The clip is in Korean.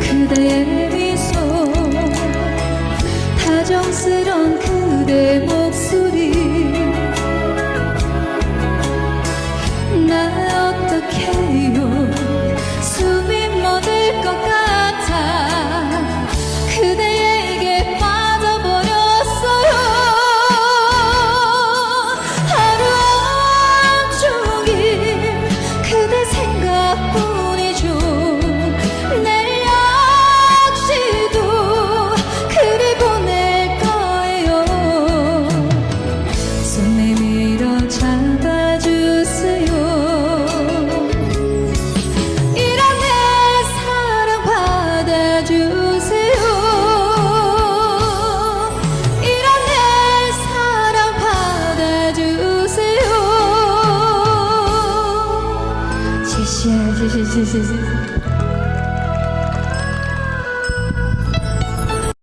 그대의 미소 다정스런 그대 모 谢谢谢谢谢谢。